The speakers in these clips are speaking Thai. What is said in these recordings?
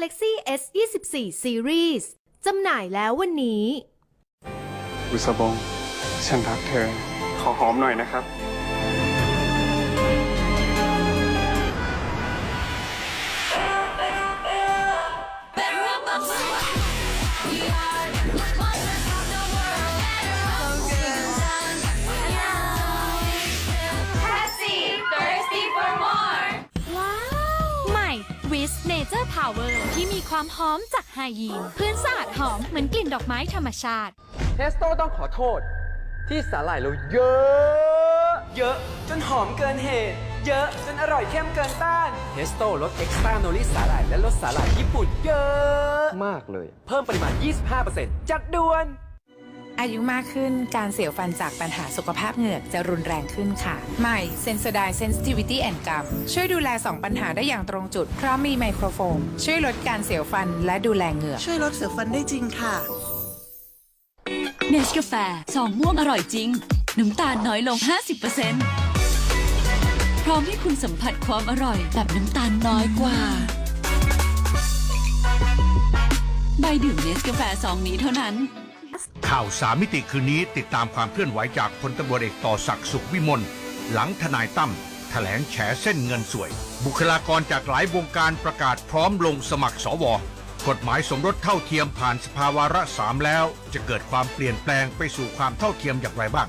Galaxy S 24 Series จำหน่ายแล้ววันนี้ บุษบง ฉันรักเธอ ขอหอมหน่อยนะครับ Thirsty Wish Nature Power ที่มีความหอมจากไฮยีนพื้นสะอาดหอมเหมือนกลิ่นดอกไม้ธรรมชาติ เทสโต้ต้องขอโทษ ที่สาหร่ายเราเยอะ เยอะจนหอมเกินเหตุ เยอะจนอร่อยเข้มเกินต้าน เทสโต้ลดเอ็กซ์ตร้าโนลิสาหร่ายและลดสาหร่ายญี่ปุ่นเยอะ มากเลย เพิ่มปริมาณ 25%จัดด่วน อายุมากขึ้นการเสียวฟันจากปัญหาสุขภาพเหงือกจะรุนแรงขึ้นค่ะ ใหม่ Sensodyne Sensitivity and Gum ช่วยดูแล 2 ปัญหาได้อย่างตรงจุด เพราะมีไมโครโฟม ช่วยลดการเสียวฟันและดูแลเหงือก ช่วยลดเสียวฟันได้จริงค่ะ เนสกาแฟสองม่วงอร่อยจริง น้ำตาลน้อยลง 50%พร้อมให้คุณสัมผัสความอร่อยแบบน้ำตาลน้อยกว่า ใบดื่มเนสกาแฟซองนี้เท่านั้น ข่าวสามมิติคืนนี้ติดตามความเคลื่อนไหวจากพลตำรวจเอกต่อศักดิ์สุขวิมลหลังทนายตั้มแถลงแฉเส้นเงินสวย บุคลากรจากหลายวงการประกาศพร้อมลงสมัครสวกฎหมายสมรสเท่าเทียมผ่านสภาวาระสามแล้ว จะเกิดความเปลี่ยนแปลงไปสู่ความเท่าเทียมอย่างไรบ้าง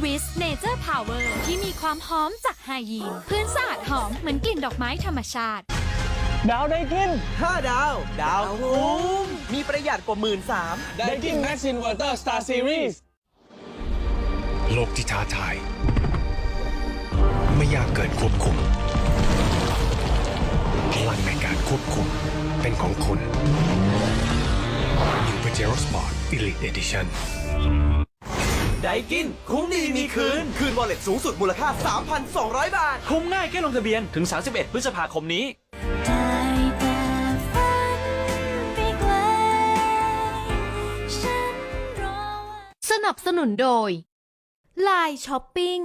หม่ Wish Nature Power ที่มีความหอมจากไฮยีนพื้นสะอาดหอมเหมือนกลิ่นดอกไม้ธรรมชาติ ดาวได้กิน 5 ดาว ดาวคุ้มมีประหยัดกว่าหมื่นสามได้กิน Max Inverter Star Series โลกที่ท้าทาย ไม่ยากเกินควบคุม พลังในการควบคุมเป็นของคุณ New Pajero Sport Elite Edition ได้กิน คุ้มดีมีคืน คืนวอลเล็ตสูงสุดมูลค่า 3,200 บาท คุ้มง่ายแค่ลงทะเบียนถึง 31 พฤษภาคมนี้สนับสนุนโดย Line Shopping